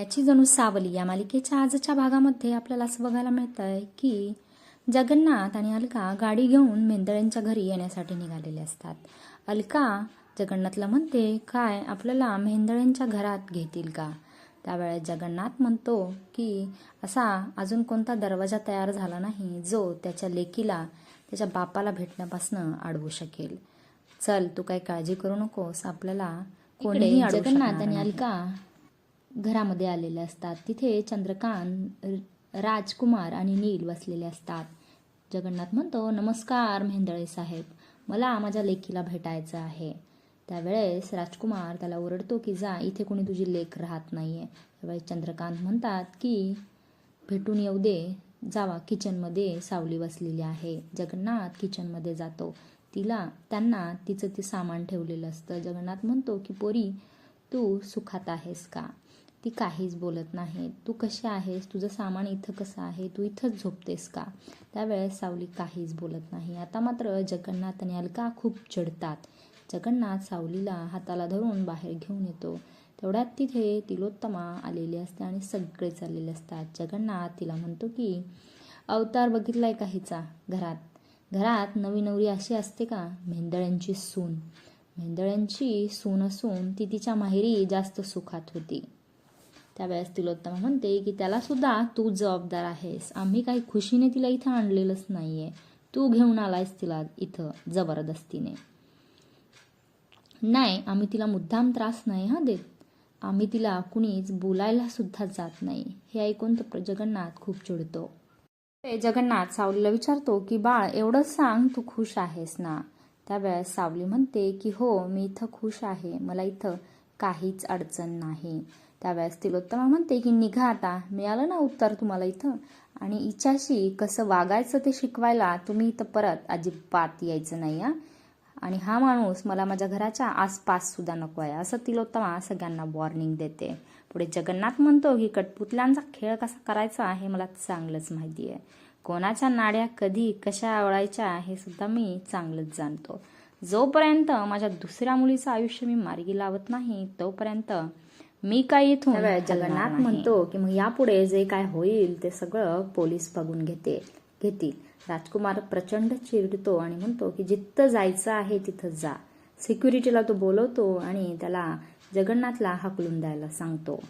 मायाची जणू सावली या मालिकेच्या आजच्या भागामध्ये आपल्याला असं बघायला मिळत आहे की जगन्नाथ आणि अलका गाडी घेऊन मेंदळ्यांच्या घरी येण्यासाठी निघालेले असतात. अलका जगन्नाथला म्हणते काय आपल्याला मेंदळ्यांच्या घरात घेतील का? त्यावेळेस जगन्नाथ म्हणतो की असा अजून कोणता दरवाजा तयार झाला नाही जो त्याच्या लेकीला त्याच्या बापाला भेटण्यापासून अडवू शकेल. चल तू काही काळजी करू नकोस आपल्याला कोणीही जगन्नाथ आणि. अलका घरामध्ये आलेले असतात. तिथे चंद्रकांत राजकुमार आणि नील बसलेले असतात. जगन्नाथ म्हणतो नमस्कार मेंदळे साहेब मला माझ्या लेकीला भेटायचं आहे. त्यावेळेस राजकुमार त्याला ओरडतो की जा इथे कोणी तुझी लेख राहत नाही आहे त्यावेळेस चंद्रकांत म्हणतात की भेटून येऊ दे. जावा किचनमध्ये सावली बसलेली आहे. जगन्नाथ किचनमध्ये जातो. तिला त्यांना तिचं ते सामान ठेवलेलं असतं. जगन्नाथ म्हणतो की पोरी तू सुखात आहेस का? ती काहीच बोलत नाही. तू कशी आहेस? तुझं सामान इथं कसं आहे? तू इथंच झोपतेस का? त्यावेळेस सावली काहीच बोलत नाही. आता मात्र जगन्नाथ आणि अलका खूप चिडतात. जगन्नाथ सावलीला हाताला धरून बाहेर घेऊन येतो. तेवढ्यात तिथे तिलोत्तमा आलेली असते आणि सगळे चाललेले असतात. जगन्नाथ तिला म्हणतो की अवतार बघितलाय का हिचा? घरात? घरात नवी नवरी अशी असते का? मेंदळ्यांची सून. मेंदळ्यांची सून असून ती तिच्या माहेरी जास्त सुखात होती. त्यावेळेस तिलोत्तमा म्हणते की त्याला सुद्धा तू जबाबदार आहेस. आम्ही काही खुशीने तिला इथं आणलेलंच नाहीये. तू घेऊन आलायस तिला इथं जबरदस्तीने. नाही आम्ही तिला मुद्दाम त्रास नाही हा देत. आम्ही तिला कुणीच बोलायला सुद्धा जात नाही. हे ऐकून तर जगन्नाथ खूप चिडतो. जगन्नाथ सावलीला विचारतो की बाळ एवढंच सांग तू खुश आहेस ना? त्यावेळेस सावली म्हणते की हो मी इथं खुश आहे. मला इथं काहीच अडचण नाही. त्यावेळेस तिलोत्तमा म्हणते की निघा आता. मिळालं ना उत्तर तुम्हाला इथं? आणि इच्छाशी कसं वागायचं ते शिकवायला तुम्ही इथं परत अजिबात यायचं नाही आ आणि हा माणूस मला माझ्या घराच्या आसपास सुद्धा नको आहे. असं तिलोत्तमा सगळ्यांना वॉर्निंग देते. पुढे जगन्नाथ म्हणतो की कठपुतल्यांचा खेळ कसा करायचा हे मला चांगलंच माहिती आहे. कोणाच्या नाड्या कधी कशा आवडायच्या हे सुद्धा मी चांगलंच जाणतो. जोपर्यंत माझ्या दुसऱ्या मुलीचं आयुष्य मी मार्गी लावत नाही तोपर्यंत मी काही इथून जगन्नाथ. म्हणतो की मग यापुढे जे काय होईल ते सगळं पोलीस बघून घेते घेतील. राजकुमार प्रचंड चिडतो आणि म्हणतो की जिथं जायचं आहे तिथं जा. सिक्युरिटीला तो बोलवतो आणि त्याला जगन्नाथला हकलून द्यायला सांगतो.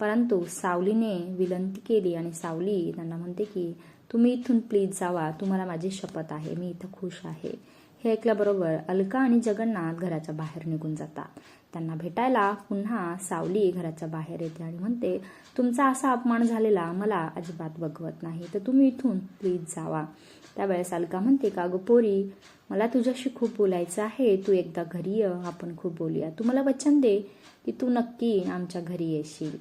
परंतु सावलीने विनंती केली आणि सावली त्यांना म्हणते की तुम्ही इथून प्लीज जावा. तुम्हाला माझी शपथ आहे. मी इथं खुश आहे. हे ऐकल्याबरोबर अलका आणि जगन्नाथ घराच्या बाहेर निघून जातात. त्यांना भेटायला पुन्हा सावली घराच्या बाहेर येते आणि म्हणते तुमचा असा अपमान झालेला मला अजिबात बघवत नाही. तर तुम्ही इथून प्लीज जावा. त्यावेळेस अलका म्हणते का गो पोरी? मला तुझ्याशी खूप बोलायचं आहे. तू एकदा घरी ये. आपण खूप बोलूया. तू मला वचन दे की तू नक्की आमच्या घरी येशील.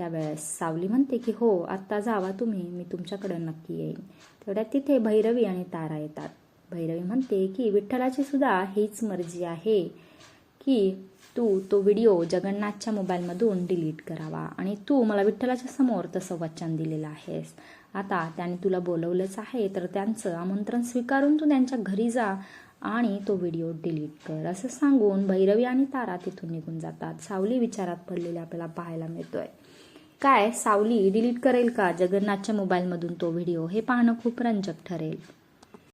त्यावेळेस सावली म्हणते की हो आत्ता जावा तुम्ही मी तुमच्याकडे नक्की येईन. तेवढ्यात तिथे भैरवी आणि तारा येतात. भैरवी म्हणते की विठ्ठलाची सुद्धा हीच मर्जी आहे की तू तो व्हिडिओ जगन्नाथच्या मोबाईलमधून डिलीट करावा आणि तू मला विठ्ठलाच्या समोर तसं वचन दिलेलं आहेस. आता त्याने तुला बोलवलंच आहे तर त्यांचं आमंत्रण स्वीकारून तू त्यांच्या घरी जा आणि तो व्हिडिओ डिलीट कर. असं सांगून भैरवी आणि तारा तिथून निघून जातात. सावली विचारात पडलेली आपल्याला पाहायला मिळतोय. काय? सावली डिलीट करेल का? जगन्नाथच्या मोबाईलमधून तो व्हिडिओ हे पाहणं खूप रंजक ठरेल.